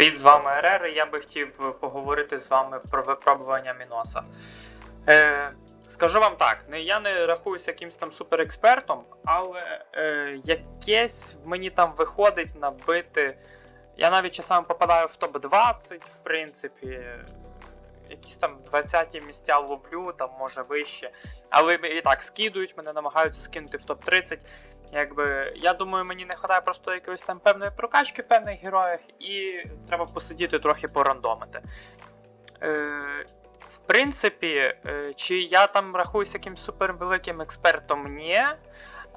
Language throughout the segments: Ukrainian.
Привіт, з вами РР. Я би хотів поговорити з вами про випробування Міноса. Е, скажу вам так, не, я не рахуюся якимсь там суперекспертом, але е, якесь мені там виходить набити. Я навіть часами попадаю в топ-20, в принципі. Якісь там 20-ті місця ловлю, там може вище. Але і так скидують, мене намагаються скинути в топ-30. Якби, я думаю, мені не вистачає просто якоїсь там певної прокачки в певних героях, і треба посидіти трохи порандомити. Е, в принципі, е, чи я там рахуюся якимсь супервеликим експертом, ні.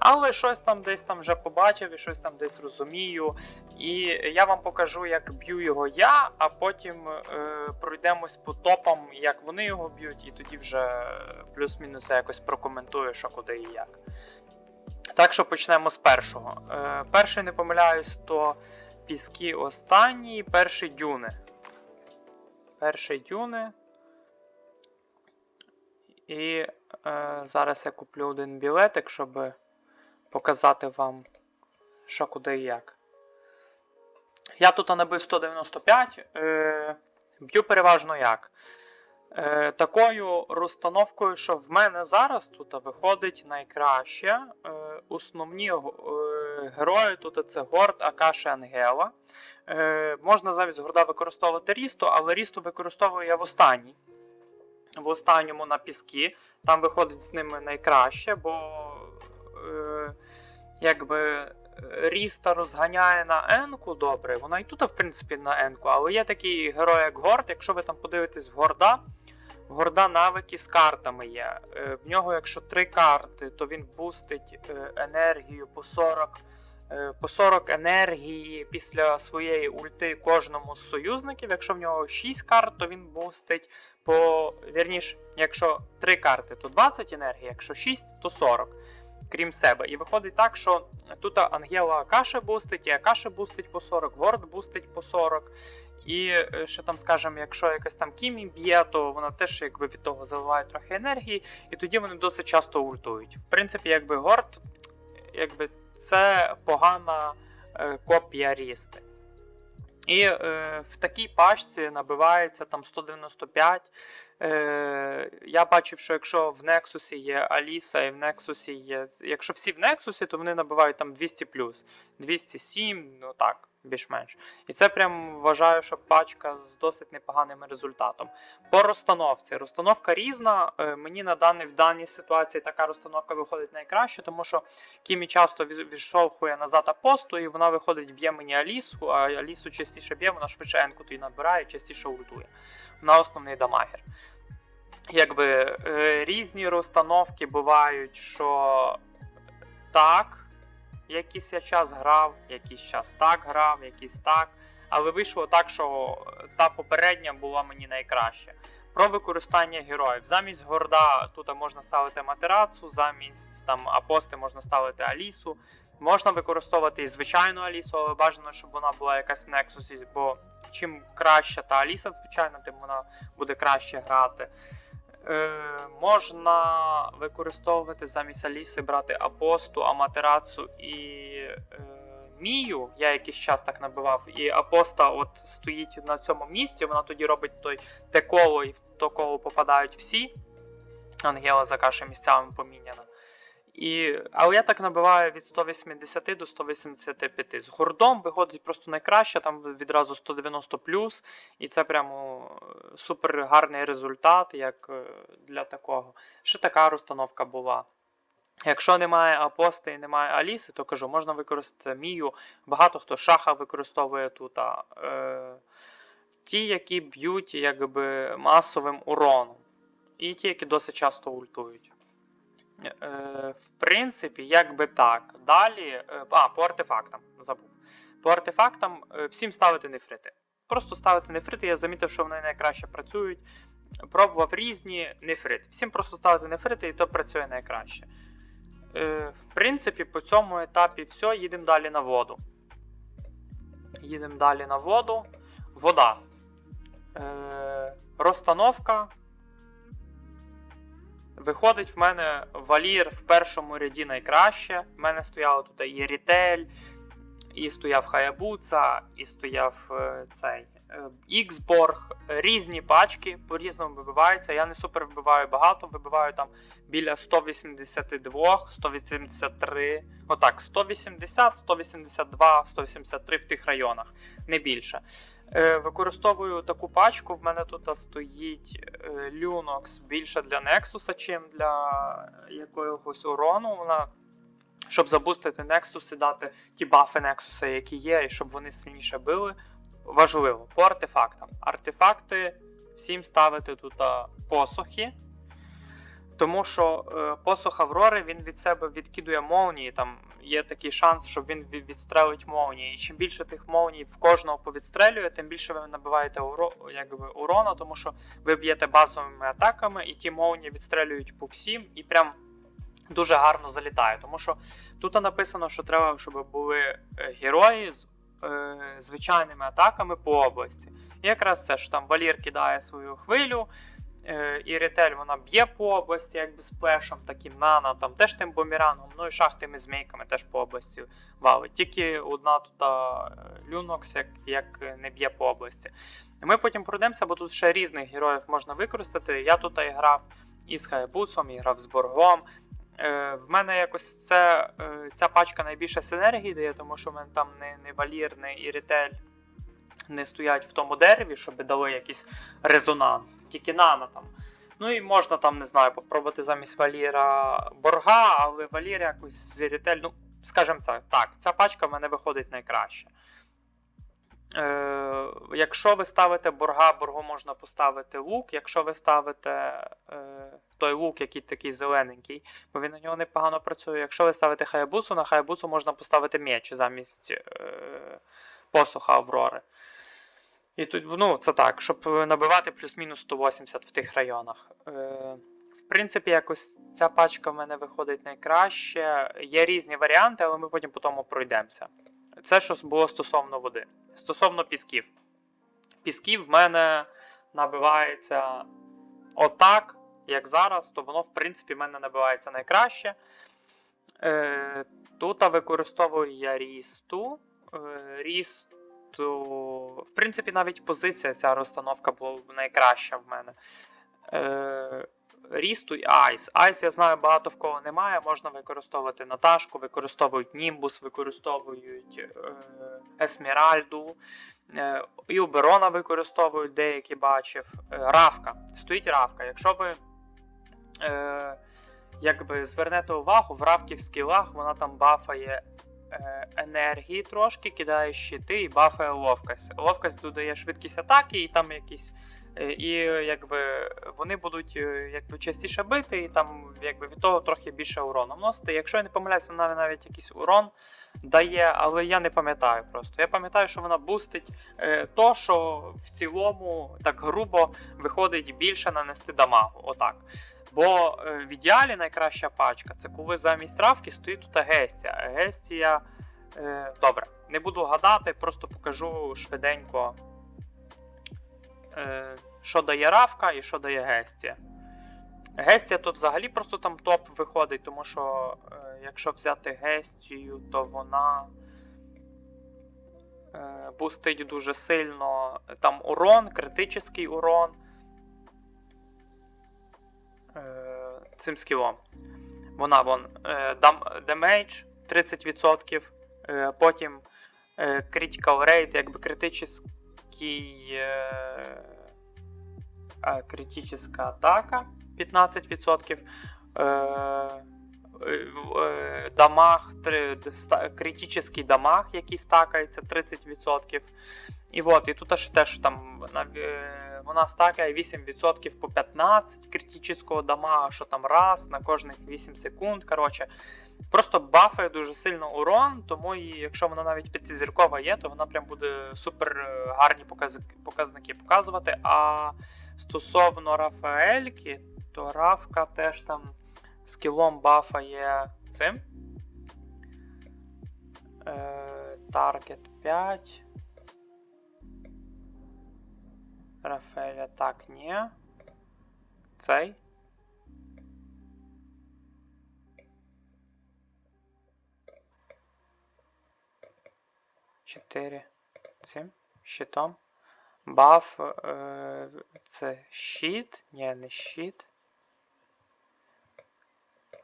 Але щось там десь там вже побачив і щось там десь розумію. І я вам покажу, як б'ю його я, а потім е, пройдемось по топам, як вони його б'ють, і тоді вже плюс-мінус я якось прокоментую, що куди і як. Так що почнемо з першого. Е, перший, не помиляюсь, то піски останній, перший дюни. Перший дюни. І е, зараз я куплю один білетик, щоб показати вам, що куди і як. Я тут набив 195. Е, б'ю переважно як. Е, такою розстановкою, що в мене зараз тут виходить найкраще. Е, основні герої тут це Горд, Акаші Ангела. Можна замість горда використовувати Рісту, але Рісту використовую я в останній. В останньому на піски. Там виходить з ними найкраще, бо якби Ріста розганяє на Енку добре. Вона і тут, в принципі, на Енку, але є такий герой, як Горд. Якщо ви там подивитесь в Горда, в Горда навики з картами є. Е, В нього, якщо три карти, то він бустить е, енергію по 40 е, по 40 енергії після своєї ульти кожному з союзників. Якщо в нього 6 карт, то він бустить по. Вірніш, якщо 3 карти, то 20 енергії, якщо 6, то 40. Крім себе. І виходить так, що тут Ангела Акаше бустить, і Акаше бустить по 40, Ворд бустить по 40. І ще там, скажемо, якщо якась там Кімі б'є, то вона теж якби від того заливає трохи енергії, і тоді вони досить часто ультують. В принципі, якби Горд, якби це погана е, копія Рісти. І е, в такій пачці набивається там 195. Е, Я бачив, що якщо в Nexus є Аліса і в Nexus є. Якщо всі в Nexus, то вони набивають там 200 207, ну так, більш-менш. І це прям вважаю, що пачка з досить непоганим результатом. По розстановці. Розстановка різна. Е, Мені на даній, в даній ситуації така розстановка виходить найкраще, тому що Кімі часто від- відштовхує назад апосту, і вона виходить, б'є мені Алісу, а Алісу частіше б'є, вона швидше енку тоді набирає, частіше ультує. На основний дамагер. Якби е, різні розстановки бувають, що так, якийсь я час грав, якийсь час так грав, якийсь так. Але вийшло так, що та попередня була мені найкраще. Про використання героїв. Замість горда тут можна ставити матерацу, замість там апости можна ставити Алісу. Можна використовувати і звичайну Алісу, але бажано, щоб вона була якась в Nexus, бо чим краща та Аліса, звичайно, тим вона буде краще грати. Е, можна використовувати замість Аліси брати Апосту, Аматерацу і е, Мію. Я якийсь час так набивав. І Апоста от стоїть на цьому місці, вона тоді робить той те коло, і в то коло попадають всі. Ангела за каші місцями поміняна. І, але я так набиваю від 180 до 185. З гордом виходить просто найкраще, там відразу 190 і це прямо е, супер гарний результат, як е, для такого. Ще така розстановка була. Якщо немає апости і немає Аліси, то кажу, можна використати Мію. Багато хто шаха використовує тут. А, е, ті, які б'ють якби масовим уроном. І ті, які досить часто ультують. Е, в принципі, як би так. Далі. е, А, по артефактам забув. По артефактам е, всім ставити нефрити. Просто ставити нефрити, я замітив, що вони найкраще працюють. Пробував різні нефрити. Всім просто ставити нефрити, і то працює найкраще. В принципі, по цьому етапі все, їдемо далі на воду. Їдемо далі на воду. Вода. Розстановка. Виходить, в мене валір в першому ряді найкраще. В мене стояло тут і Рітель, і стояв Хаябуца, і стояв е, цей е, Xborg, різні пачки по-різному вибиваються. Я не супер вибиваю багато, вибиваю там біля 182, 183, отак, 180, 182, 183 в тих районах, не більше. Е, Використовую таку пачку. В мене тут стоїть Linux більше для Nexus, чим для якогось урону. Вона, щоб забустити Nexus і дати ті бафи Nexus, які є, і щоб вони сильніше били. Важливо по артефактам. Артефакти всім ставити тут посухи. Тому що е, посох Аврори він від себе відкидує молнії. Там є такий шанс, що він відстрелить молнії. І чим більше тих молній в кожного повідстрелює, тим більше ви набиваєте уро, якби, урона, тому що ви б'єте базовими атаками, і ті молнії відстрелюють по всім, і прям дуже гарно залітає. Тому що тут написано, що треба, щоб були е, герої з е, звичайними атаками по області. І якраз це що там Валір кидає свою хвилю. Е, і ретель вона б'є по області, якби з плешем, таким нано, там теж тим бумерангом, ну і шахтими змійками теж по області валить. Тільки одна тут Люнокс, як, як не б'є по області. Ми потім пройдемося, бо тут ще різних героїв можна використати. Я тут і грав і з Хаябуцом, і грав з Боргом. Е, в мене якось це, е, ця пачка найбільше синергії дає, тому що в мене там не, не валір, не і ретель не стоять в тому дереві, щоб дали якийсь резонанс. Тільки нано там. Ну і можна там, не знаю, попробувати замість валіра борга, але валір якось ретель, ну, скажімо це, так, ця пачка в мене виходить найкраще. Е, якщо ви ставите борга, боргу можна поставити лук. Якщо ви ставите е, той лук, який такий зелененький, бо він на нього непогано працює. Якщо ви ставите хаябусу, на хаябусу можна поставити меч замість е, посуха Аврори. І тут, ну, це так, щоб набивати плюс-мінус 180 в тих районах. Е, в принципі, якось ця пачка в мене виходить найкраще. Є різні варіанти, але ми потім по тому пройдемося. Це що було стосовно води. Стосовно пісків. Пісків в мене набивається отак, як зараз, то воно, в принципі, в мене набивається найкраще. Е, тут використовую я рісту. Е, рісту. В принципі, навіть позиція ця розстановка була найкраща в мене. Е, Рісту і Айс. Айс, я знаю, багато в кого немає. Можна використовувати Наташку, використовують Німбус, використовують е, Есмеральду. Е, і Уберона використовують деякі бачив. Е, Равка. Стоїть Равка. Якщо ви е, якби звернете увагу, в Равки в скілах вона там бафає енергії трошки, кидає щити і бафає ловкость. Ловкость додає швидкість атаки, і там якісь. е, І якби вони будуть е, якби частіше бити, і там якби від того трохи більше урону вносити. Якщо я не помиляюсь, вона навіть якийсь урон дає, але я не пам'ятаю просто. Я пам'ятаю, що вона бустить е, то, що в цілому так грубо виходить більше нанести дамагу. Отак. Бо е, в ідеалі найкраща пачка це коли замість травки стоїть тут Агестія. Агестія. Е, добре, не буду гадати, просто покажу швиденько, е, що дає равка і що дає Гестія. Гестія тут взагалі просто там топ виходить, тому що е, якщо взяти Гестію, то вона е, бустить дуже сильно там урон, критичний урон цим скілом. Вона вон е, демейдж 30%, е, потім е, critical rate, якби критичний, е, критична атака 15%. Е, е, дамаг, критичний дамаг, який стакається 30%. І от, і тут аж теж там вона, е, вона стакає 8% по 15 критичного дамага, що там раз на кожних 8 секунд. Коротше, просто бафає дуже сильно урон, тому і якщо вона навіть п'ятизіркова є, то вона прям буде супер е, гарні показники показувати. А стосовно Рафаельки, то Рафка теж там скілом бафає цим. Е, Target 5. Рафаеля так, ні. Цей. 4 цим щитом. Баф е, це щит. Ні, не щит.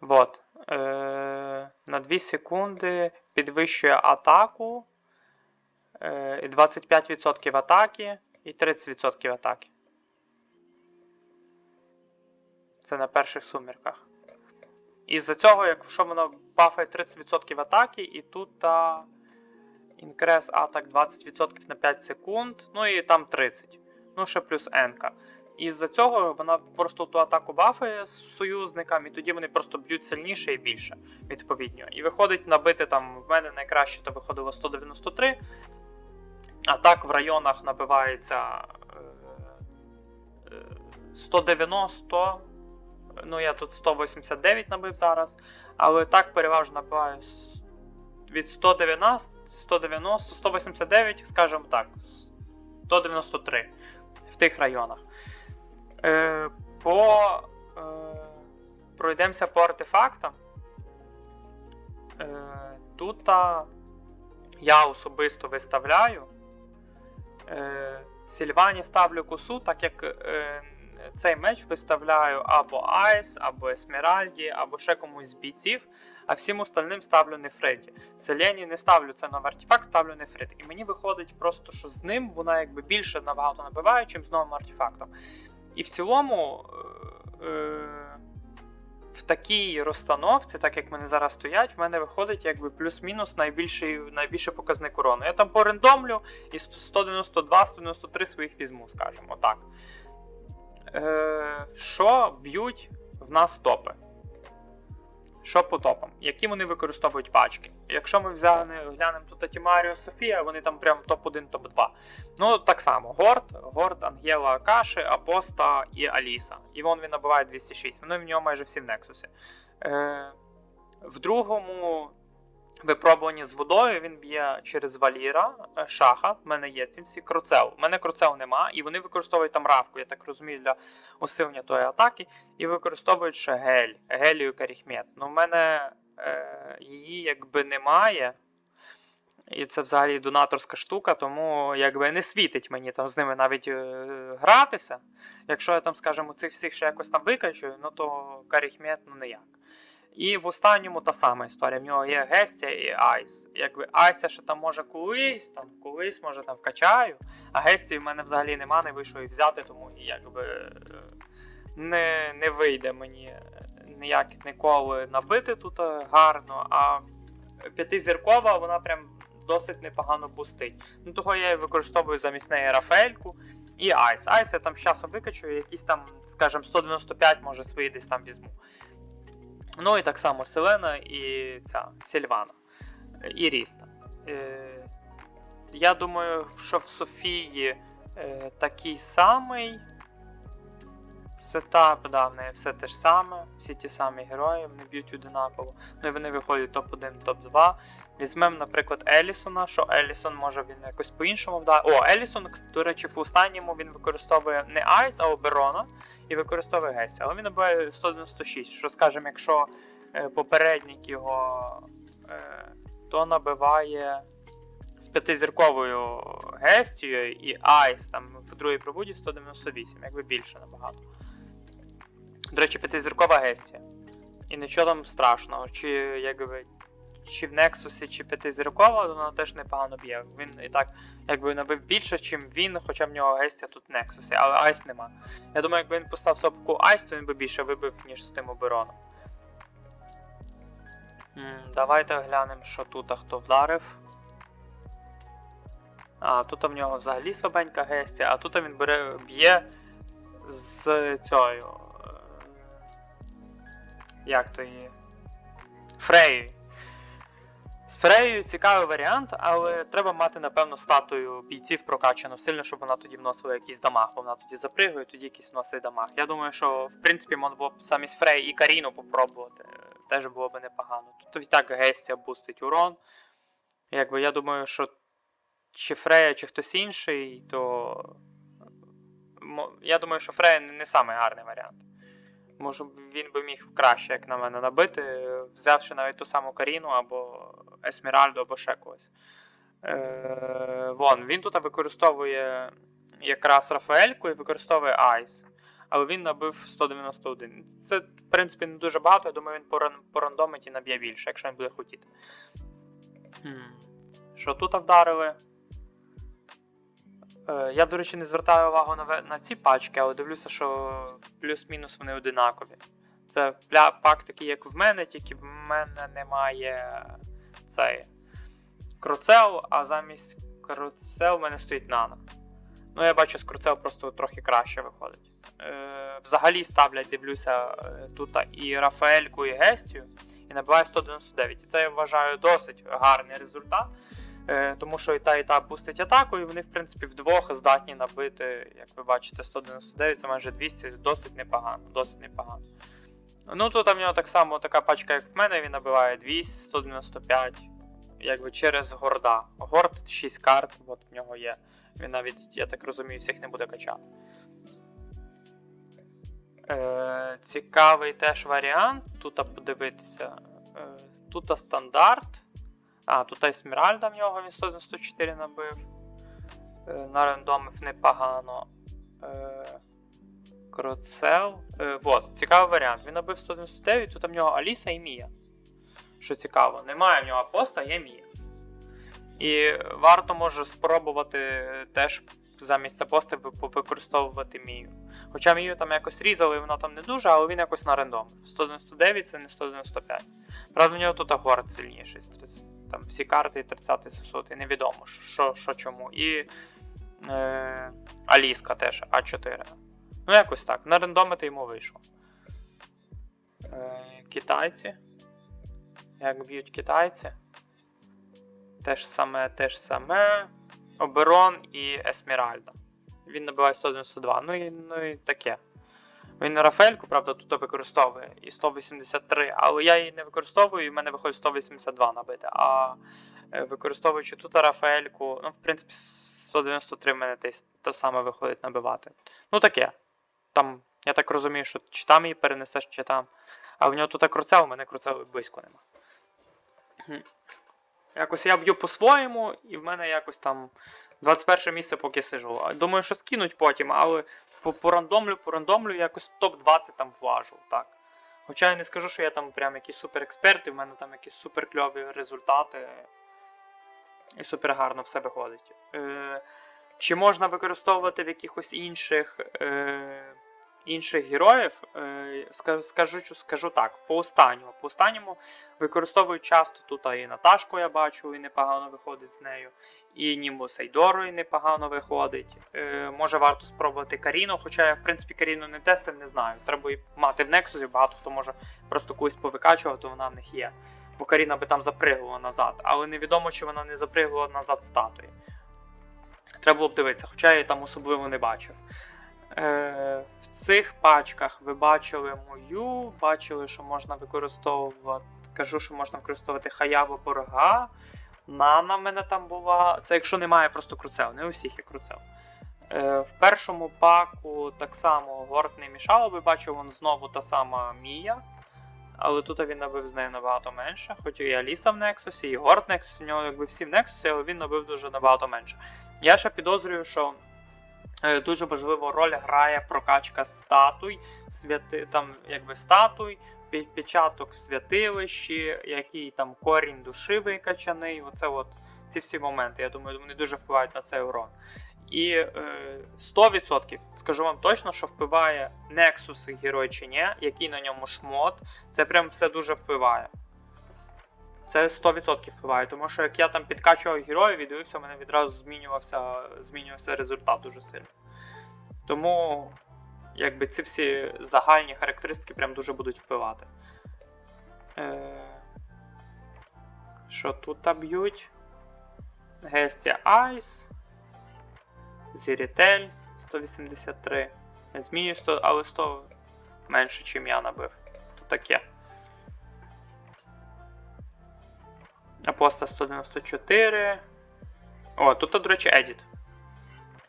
Вот. Е, на 2 секунди підвищує атаку. Е, 25% атаки і 30% атаки. Це на перших сумірках. І за цього, якщо воно бафає 30% атаки, і тут та інкрес атак 20% на 5 секунд, ну і там 30. Ну, ще плюс N. І з-за цього вона просто ту атаку бафає з союзникам, і тоді вони просто б'ють сильніше і більше, відповідно. І виходить набити там, в мене найкраще то виходило 193. А так в районах набивається е, е, 190. Ну, я тут 189 набив зараз. Але так переважно набиваю від 190, 190, 189, скажімо так. 193 в тих районах. Е, по, е, пройдемося по артефактам. Е, тут я особисто виставляю. Е, Сільвані ставлю косу, так як е, цей меч виставляю або Айс, або Есмеральді, або ще комусь з бійців, а всім остальним ставлю Нефриді. Селені не ставлю це новий артефакт, ставлю Нефрит. І мені виходить просто, що з ним вона якби більше набагато набиває, чим з новим артефактом. І в цілому. Е, е, в такій розстановці, так як вони зараз стоять, в мене виходить якби плюс-мінус найбільший, найбільший показник урону. Я там порендомлю і 192-193 своїх візьму, скажімо так. Е, що б'ють в нас топи? Що по топам? Які вони використовують пачки? Якщо ми взяли, глянемо тут Атімаріо Софія, вони там прям топ-1, топ-2. Ну, так само, Горд, Горд, Ангела Каши, Апоста і Аліса. І вон він набиває 206. Вони в нього майже всі в Нексусі. Е, в другому випробуванні з водою він б'є через Валіра, е, Шаха. В мене є ці всі кроцел. У мене кроцел нема, і вони використовують там равку, я так розумію, для усилення тої атаки. І використовують ще гель, гелію Каріхмет. Ну, в мене е, її якби немає. І це взагалі донаторська штука, тому якби не світить мені там з ними навіть е, гратися. Якщо я там, скажімо, цих всіх ще якось там викачую, ну то Каріхмет ну ніяк. І в останньому та сама історія. В нього є Гестя і Айс. Якби Айся ще там може колись, там колись, може там вкачаю, а Гесті в мене взагалі нема, не вийшов і взяти, тому якби е, не, не вийде мені ніяк ніколи набити тут е, гарно, а п'ятизіркова, вона прям досить непогано бустить. Ну того я використовую замість неї Рафаельку і Айс. Айс я там з часом викачую, якісь там, скажімо, 195, може свої десь там візьму. Ну і так само Селена і ця Сільвана. І Ріста. Е, я думаю, що в Софії е, такий самий сетап, да, в неї все те ж саме, всі ті самі герої, вони б'ють одинаково. Ну і вони виходять топ-1, топ-2. Візьмемо, наприклад, Елісона, що Елісон може він якось по-іншому вдати. О, Елісон, до речі, в останньому він використовує не Айс, а Оберона і використовує Гестю. Але він набиває 196. Що скажемо, якщо е, попередник його е, то набиває з п'ятизірковою Гестією і Айс там в другій пробуді 198, якби більше набагато. До речі, п'ятизіркова Гестія. І нічого там страшного. Чи якби чи в Нексусі, чи п'ятизіркова, вона теж непогано б'є. Він і так якби набив більше, чим він, хоча в нього Гестія тут в Нексусі, але Айс нема. Я думаю, якби він поставив сопку Айс, то він би більше вибив, ніж з тим обероном. Давайте глянемо, що тут а хто вдарив. А, тут в нього взагалі слабенька Гестія, а тут він бере б'є з цією. Як то її? Фреєю. З Фреєю цікавий варіант, але треба мати, напевно, статую бійців прокачану сильно, щоб вона тоді вносила якийсь дамаг. Вона тоді запригує, тоді якийсь вносить дамаг. Я думаю, що в принципі можна було б замість Фреї і Каріну попробувати. Теж було б непогано. Тут і так Гестія бустить урон. Якби я думаю, що чи Фрея, чи хтось інший, то. Я думаю, що Фрея не самий гарний варіант. Може, він би міг краще, як на мене, набити, взявши навіть ту саму Каріну або Есмеральду, або ще когось. Е, вон, він тут використовує якраз Рафаельку і використовує Айс. Але він набив 191. Це, в принципі, не дуже багато. Я думаю, він по, ран- по рандомиті наб'є більше, якщо він буде хотіти. Що тут вдарили? Е, я, до речі, не звертаю увагу на, на ці пачки, але дивлюся, що плюс-мінус вони одинакові. Це пак такий, як в мене, тільки в мене немає цей кроцел, а замість кроцел в мене стоїть нано. Ну, я бачу, з кроцел просто трохи краще виходить. Е, взагалі ставлять, дивлюся, е, тут і Рафаельку, і Гестію, і набиває 199. І це я вважаю досить гарний результат. Е, тому що і та, і та пустить атаку, і вони, в принципі, вдвох здатні набити, як ви бачите, 199, це майже 200, досить непогано. Досить непогано. Ну тут в нього так само така пачка, як в мене, він набиває 200, 195, якби через горда. Горд 6 карт, от в нього є. Він навіть, я так розумію, всіх не буде качати. Е, цікавий теж варіант. Тут подивитися. Е, тут стандарт. А, тут Есмеральда в нього він 194 набив. Е, на рандомів непогано. Е, Кроцел. Е, вот, цікавий варіант. Він набив 199, тут в нього Аліса і Мія. Що цікаво, немає в нього поста, є Мія. І варто може спробувати теж замість апости використовувати Мію. Хоча Мію там якось різали, вона там не дуже, але він якось на рандом. 199 це не 195. Правда, в нього тут горд сильніший. з 30 Там всі карти 30 600, і невідомо, що, що чому. І е, Аліска теж А4. Ну, якось так. На рандомити йому вийшло. Е, китайці. Як б'ють китайці. Теж саме, теж саме. Оберон і Есмеральда. Він набиває 192. Ну і, ну і таке. Він Рафельку, правда, тут використовує і 183, але я її не використовую, і в мене виходить 182 набити. А е, використовуючи тут Рафаельку, ну, в принципі, 193 в мене десь те саме виходить набивати. Ну таке. Там, я так розумію, що чи там її перенесеш, чи там. А в нього тут круцел, у мене круцел близько нема. Якось я б'ю по-своєму, і в мене якось там 21 місце поки сижу. Думаю, що скинуть потім, але по, рандомлю, по рандомлю якось топ-20 там влажу. так. Хоча я не скажу, що я там прям якийсь супер експерт, і в мене там якісь супер кльові результати. І супер гарно все виходить. Е, чи можна використовувати в якихось інших е, інших героїв? Е, скажу, скажу, так, по останньому. По останньому використовую часто тут і Наташку я бачу, і непогано виходить з нею. І Німбус Ейдору і непогано виходить. Е, може варто спробувати Каріну, хоча я в принципі Каріну не тестив, не знаю. Треба її мати в Нексусі, багато хто може просто когось повикачувати, вона в них є. Бо Каріна би там запригувала назад, але невідомо, чи вона не запригувала назад статуї. Треба було б дивитися, хоча я її там особливо не бачив. Е, в цих пачках ви бачили мою, бачили, що можна використовувати. Кажу, що можна використовувати хаяву борга. Нана в мене там була. Це якщо немає просто круцел, не у всіх є круцел. Е, в першому паку так само горд не мішало, ви бачив, вон знову та сама Мія. Але тут він набив з нею набагато менше. Хоч і Аліса в Нексусі, і Горд в Нексусі, у нього якби всі в Нексусі, але він набив дуже набагато менше. Я ще підозрюю, що дуже важливу роль грає прокачка статуй, святи, там, якби статуй, печаток святилищі, який там корінь душі викачаний. Оце от ці всі моменти. Я думаю, вони дуже впливають на цей урон. І е, 100% скажу вам точно, що впливає Nexus герой чи ні, який на ньому шмот. Це прям все дуже впливає. Це 100% впливає, тому що як я там підкачував героїв і дивився, в мене відразу змінювався, змінювався результат дуже сильно. Тому, якби ці всі загальні характеристики прям дуже будуть впливати. Е... Що тут б'ють? Гестія Айс. Зірітель 183. Змію 100, але 100 менше, чим я набив. То таке. репоста 194. О, тут, до речі, Edit.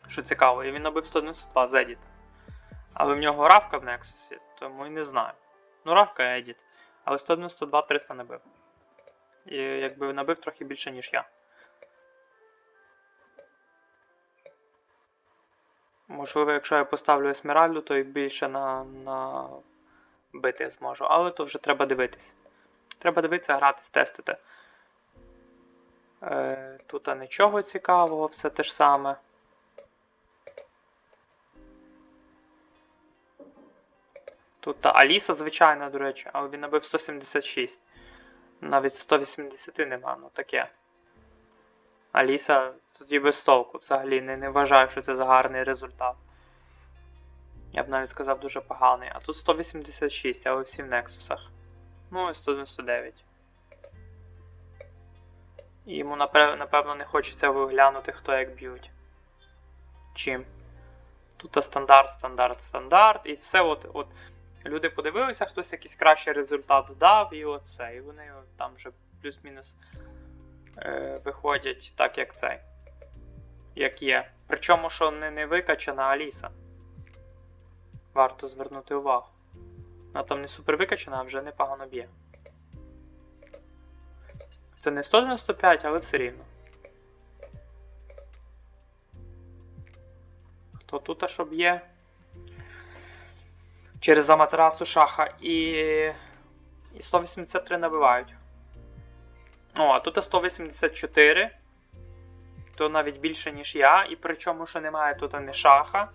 Що цікаво, і він набив 192 з Edit. Але в нього равка в Nexus, тому і не знаю. Ну, равка Edit. Але 192 300 набив. І якби набив трохи більше, ніж я. Можливо, якщо я поставлю есмеральду, то і більше на, на бити зможу. Але то вже треба дивитись. Треба дивитися, грати, тестити. Е, тут нічого цікавого, все те ж саме. Тут Аліса, звичайна, до речі, але він набив 176. Навіть 180 нема, ну таке. Аліса тоді без толку. Взагалі не, не вважаю, що це за гарний результат. Я б навіть сказав дуже поганий. А тут 186, але всі в Нексусах. Ну і 199. І йому напевно не хочеться виглянути, хто як б'ють. Чим. Тут стандарт, стандарт, стандарт. І все от, от. Люди подивилися, хтось якийсь кращий результат дав, і все. І вони там вже плюс-мінус е, виходять так, як цей. Як є. Причому, що не, не викачана Аліса. Варто звернути увагу. Вона там не супер викачана, а вже непогано б'є. Це не 195, але все рівно. Хто тут що б'є? Через Аматерасу шаха і. І 183 набивають. О, а тут 184. То навіть більше, ніж я. І причому, що немає тут не шаха.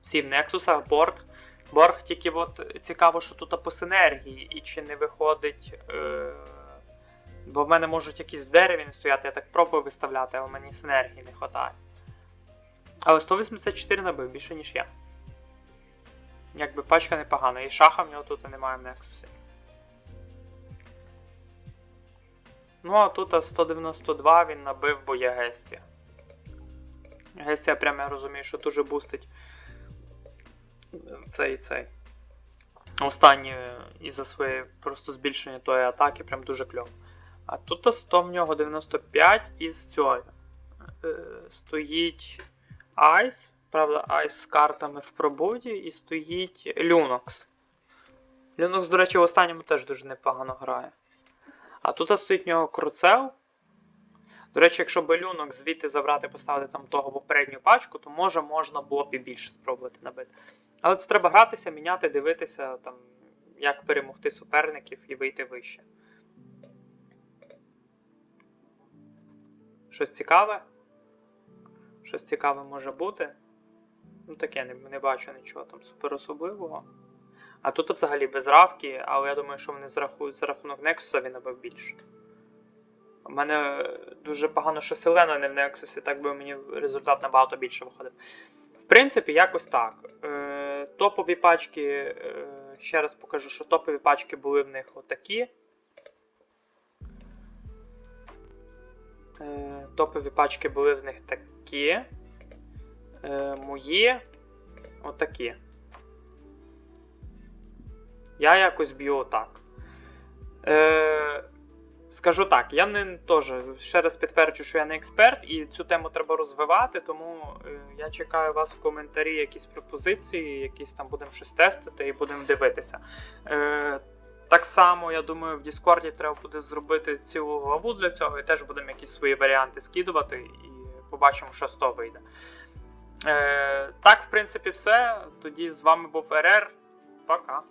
Всі в Нексусах, борг. Борг тільки от цікаво, що тут по синергії, і чи не виходить. Е... Бо в мене можуть якісь в дереві не стояти, я так пробую виставляти, але мені синергії не вистачає. Але 184 набив більше, ніж я. Якби пачка непогана. І шаха в нього тут немає в Нексусі. Ну, а тут 192 він набив, бо є Гестія. Гестія прямо я розумію, що дуже бустить цей цей. Останні із-за своєї просто збільшення тої атаки, прям дуже кльово. А тут 100 в нього 95 із цього. Е, стоїть Айс. Правда, Айс з картами в пробуді і стоїть Люнокс. Люнокс, до речі, в останньому теж дуже непогано грає. А тут стоїть в нього Круцел. До речі, якщо би Люнокс звідти забрати поставити там того попередню пачку, то може можна було б і більше спробувати набити. Але це треба гратися, міняти, дивитися, там, як перемогти суперників і вийти вище. Щось цікаве? Щось цікаве може бути. Ну таке, не, не бачу нічого там супер особливого. А тут взагалі без равки, але я думаю, що вони зарахують за рахунок Nexus він набив більше. У мене дуже погано, що Селена не в Nexus, так би мені результат набагато більше виходив. В принципі, якось так. Е, топові пачки, е, ще раз покажу, що топові пачки були в них отакі. Топові пачки були в них такі. Е, мої отакі. Я якось б'ю отак. Е, скажу так, я не теж ще раз підтверджую, що я не експерт, і цю тему треба розвивати, тому е, я чекаю вас в коментарі якісь пропозиції, якісь там будемо щось тестити і будемо дивитися. Е, так само, я думаю, в Діскорді треба буде зробити цілу главу для цього, і теж будемо якісь свої варіанти скидувати, і побачимо, що з того вийде. Е, так, в принципі, все. Тоді з вами був РР. Пока.